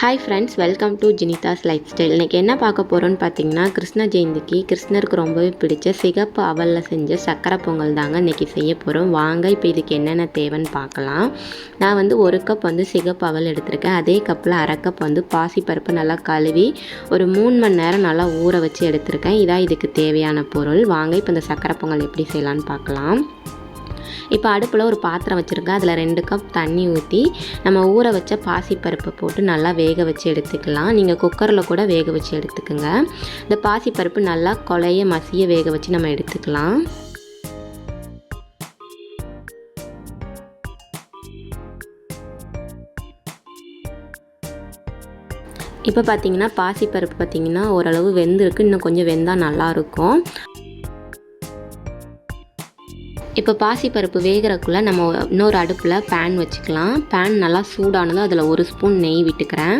Hi friends welcome to Jinithas lifestyle இன்றைக்கி என்ன பார்க்க போகிறோன்னு பார்த்தீங்கன்னா கிருஷ்ண ஜெயந்திக்கு கிருஷ்ணருக்கு ரொம்பவே பிடிச்ச சிகப்பு அவலில் செஞ்ச சக்கரை பொங்கல் தாங்க இன்றைக்கி செய்ய போகிறோம் வாங்க இப்போ இதுக்கு என்னென்ன தேவைன்னு பார்க்கலாம். நான் வந்து ஒரு கப் வந்து சிகப்பு அவல் எடுத்திருக்கேன். அதே கப்பில் அரை கப் வந்து பாசிப்பருப்பு நல்லா கழுவி ஒரு மூணு மணி நேரம் நல்லா ஊற வச்சு எடுத்திருக்கேன். இதான் இதுக்கு தேவையான பொருள். வாங்க இப்போ இந்த சக்கரை பொங்கல் எப்படி செய்யலான்னு பார்க்கலாம். இப்போ அடுப்பில் ஒரு பாத்திரம் வச்சுருக்கேன் அதில் ரெண்டு கப் தண்ணி ஊற்றி நம்ம ஊற வச்ச பாசிப்பருப்பை போட்டு நல்லா வேக வச்சு எடுத்துக்கலாம். நீங்கள் குக்கரில் கூட வேக வச்சு எடுத்துக்கோங்க. இந்த பாசிப்பருப்பு நல்லா கொலைய மசிய வேக வச்சு நம்ம எடுத்துக்கலாம். இப்போ பார்த்தீங்கன்னா பாசிப்பருப்பு பார்த்தீங்கன்னா ஓரளவு வெந்திருக்கு. இன்னும் கொஞ்சம் வெந்தால் நல்லாயிருக்கும் இப்போ பாசிப்பருப்பு வேகிறக்குள்ளே நம்ம இன்னொரு அடுப்பில் பேன் வச்சுக்கலாம். பேன் நல்லா சூடானதும் அதில் ஒரு ஸ்பூன் நெய் விட்டுக்கிறேன்.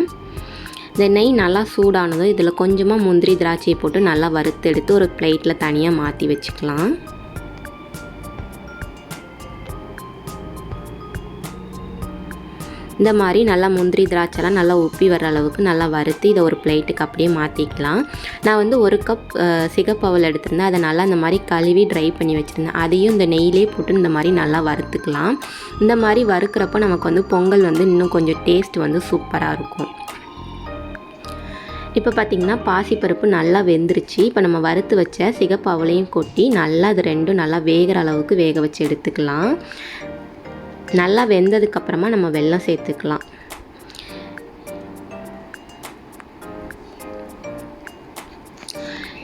இந்த நெய் நல்லா சூடானதும் இதில் கொஞ்சமாக முந்திரி திராட்சையை போட்டு நல்லா வறுத்து எடுத்து ஒரு பிளேட்டில் தனியாக மாற்றி வச்சுக்கலாம். இந்த மாதிரி நல்லா முந்திரி திராட்சைலாம் நல்லா உப்பி வர அளவுக்கு நல்லா வறுத்து இதை ஒரு பிளேட்டுக்கு அப்படியே மாற்றிக்கலாம் நான் வந்து ஒரு கப் சிகப்பவல் எடுத்திருந்தேன். அதை நல்லா இந்த மாதிரி கழுவி ட்ரை பண்ணி வச்சுருந்தேன். அதையும் இந்த நெய்யிலே போட்டு இந்த மாதிரி நல்லா வறுத்துக்கலாம். இந்த மாதிரி வறுக்கிறப்போ நமக்கு வந்து பொங்கல் வந்து இன்னும் கொஞ்சம் டேஸ்ட் வந்து சூப்பராக இருக்கும். இப்போ பார்த்திங்கன்னா பாசிப்பருப்பு நல்லா வெந்துருச்சு. இப்போ நம்ம வறுத்து வச்ச சிகப்பாவலையும் கொட்டி நல்லா அது ரெண்டும் நல்லா வேகிற அளவுக்கு வேக வச்சு எடுத்துக்கலாம். நல்லா வெந்ததுக்கப்புறமா நம்ம வெல்லம் சேர்த்துக்கலாம்.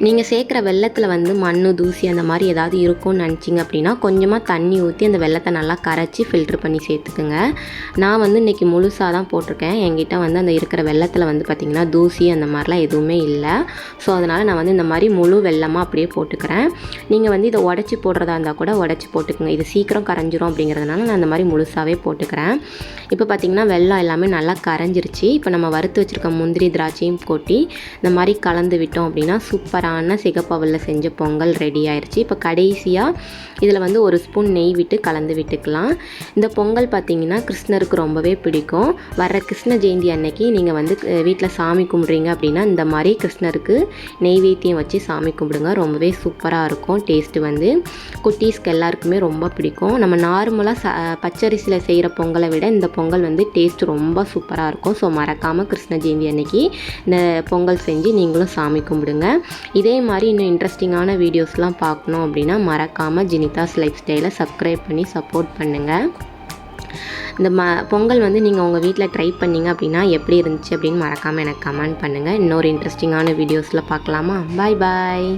நீங்கள் சேர்க்குற வெள்ளத்தில் வந்து மண் தூசி அந்த மாதிரி ஏதாவது இருக்கும்னு நினச்சிங்க அப்படின்னா கொஞ்சமாக தண்ணி ஊற்றி அந்த வெள்ளத்தை நல்லா கரைச்சி ஃபில்ட்ரு பண்ணி சேர்த்துக்குங்க. நான் வந்து இன்றைக்கி முழுசாக தான் போட்டிருக்கேன். என்கிட்ட வந்து அந்த இருக்கிற வெள்ளத்தில் வந்து பார்த்திங்கன்னா தூசி அந்த மாதிரிலாம் எதுவுமே இல்லை. ஸோ அதனால் நான் வந்து இந்த மாதிரி முழு வெள்ளமாக அப்படியே போட்டுக்கிறேன். நீங்கள் வந்து இதை உடச்சி போடுறதா இருந்தால் கூட உடச்சி போட்டுக்குங்க. இது சீக்கிரம் கரைஞ்சிரும் அப்படிங்கிறதுனால நான் அந்த மாதிரி முழுசாகவே போட்டுக்கிறேன். இப்போ பார்த்திங்கன்னா வெள்ளம் எல்லாமே நல்லா கரைஞ்சிருச்சு. இப்போ நம்ம வறுத்து வச்சுருக்க முந்திரி திராட்சையும் கொட்டி இந்த மாதிரி கலந்து விட்டோம் அப்படின்னா சூப்பராக சூப்பரான சிகப்பவலில் செஞ்ச பொங்கல் ரெடி ஆயிடுச்சு இப்போ கடைசியாக இதில் வந்து ஒரு ஸ்பூன் நெய் விட்டு கலந்து விட்டுக்கலாம். இந்த பொங்கல் பார்த்திங்கன்னா கிருஷ்ணருக்கு ரொம்பவே பிடிக்கும். வர்ற கிருஷ்ண ஜெயந்தி அன்னைக்கு நீங்கள் வந்து வீட்டில் சாமி கும்பிட்றீங்க அப்படின்னா இந்த மாதிரி கிருஷ்ணருக்கு நெய்வேத்தியம் வச்சு சாமி கும்பிடுங்க. ரொம்பவே சூப்பராக இருக்கும். டேஸ்ட்டு வந்து குட்டீஸ்க்கு எல்லாருக்குமே ரொம்ப பிடிக்கும். நம்ம நார்மலாக ச பச்சரிசியில் செய்கிற பொங்கலை விட இந்த பொங்கல் வந்து டேஸ்ட் ரொம்ப சூப்பராக இருக்கும். ஸோ மறக்காமல் கிருஷ்ண ஜெயந்தி அன்னைக்கு இந்த பொங்கல் செஞ்சு நீங்களும் சாமி கும்பிடுங்க. இதே மாதிரி இன்னும் இன்ட்ரெஸ்டிங்கான வீடியோஸ்லாம் பார்க்கணும் அப்படின்னா மறக்காமல் ஜினிதாஸ் லைஃப் ஸ்டைலை சப்ஸ்கிரைப் பண்ணி சப்போர்ட் பண்ணுங்கள் இந்த ம பொங்கல் வந்து நீங்கள் உங்கள் வீட்டில் ட்ரை பண்ணிங்க அப்படின்னா எப்படி இருந்துச்சு அப்படின்னு மறக்காமல் எனக்கு கமெண்ட் பண்ணுங்கள் இன்னொரு இன்ட்ரெஸ்டிங்கான வீடியோஸில் பார்க்கலாமா? பாய் பாய்